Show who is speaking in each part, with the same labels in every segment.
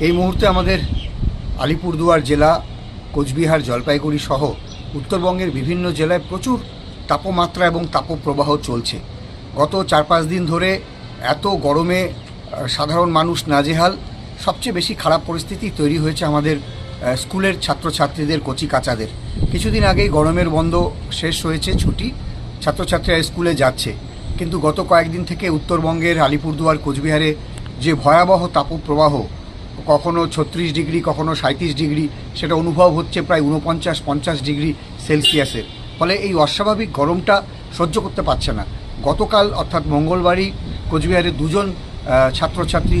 Speaker 1: এই মুহূর্তে আমাদের আলিপুরদুয়ার জেলা, কোচবিহার, জলপাইগুড়ি সহ উত্তরবঙ্গের বিভিন্ন জেলায় প্রচুর তাপমাত্রা এবং তাপপ্রবাহ চলছে। গত চার পাঁচ দিন ধরে এত গরমে সাধারণ মানুষ নাজেহাল। সবচেয়ে বেশি খারাপ পরিস্থিতি তৈরি হয়েছে আমাদের স্কুলের ছাত্রছাত্রীদের কচি কাচাদের কিছুদিন আগেই গরমের বন্ধ শেষ হয়েছে, ছুটি। ছাত্রছাত্রীরা স্কুলে যাচ্ছে। কিন্তু গত কয়েকদিন থেকে উত্তরবঙ্গের আলিপুরদুয়ার, কোচবিহারে যে ভয়াবহ তাপপ্রবাহ কখনো ছত্রিশ ডিগ্রি, কখনো সাঁত্রিশ ডিগ্রি, সেটা অনুভব হচ্ছে প্রায় উনপঞ্চাশ পঞ্চাশ ডিগ্রি সেলসিয়াসের। ফলে এই অস্বাভাবিক গরমটা সহ্য করতে পারছে না। গতকাল, অর্থাৎ মঙ্গলবারই কোচবিহারে দুজন ছাত্রছাত্রী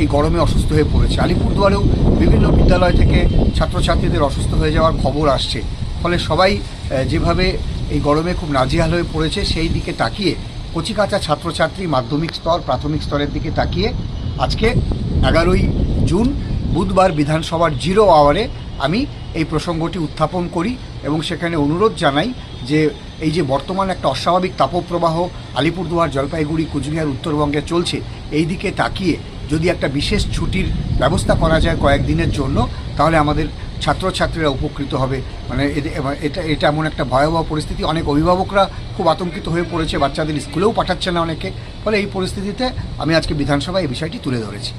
Speaker 1: এই গরমে অসুস্থ হয়ে পড়েছে। আলিপুরদুয়ারেও বিভিন্ন বিদ্যালয় থেকে ছাত্রছাত্রীদের অসুস্থ হয়ে যাওয়ার খবর আসছে। ফলে সবাই যেভাবে এই গরমে খুব নাজেহাল হয়ে পড়েছে, সেই দিকে তাকিয়ে কচিকাঁচা ছাত্রছাত্রী মাধ্যমিক স্তর, প্রাথমিক স্তরের দিকে তাকিয়ে আজকে এগারোই জুন, বুধবার বিধানসভার জিরো আওয়ারে আমি এই প্রসঙ্গটি উত্থাপন করি এবং সেখানে অনুরোধ জানাই যে এই যে বর্তমান একটা অস্বাভাবিক তাপপ্রবাহ আলিপুরদুয়ার, জলপাইগুড়ি, কুচবিহার, উত্তরবঙ্গে চলছে, এই দিকে তাকিয়ে যদি একটা বিশেষ ছুটির ব্যবস্থা করা যায় কয়েকদিনের জন্য, তাহলে আমাদের ছাত্রছাত্রীরা উপকৃত হবে। মানে এটা এটা এমন একটা ভয়াবহ পরিস্থিতি। অনেক অভিভাবকরা খুব আতঙ্কিত হয়ে পড়েছে, বাচ্চাদের স্কুলেও পাঠাচ্ছে না অনেকে। ফলে এই পরিস্থিতিতে আমি আজকে বিধানসভায় এই বিষয়টি তুলে ধরেছি।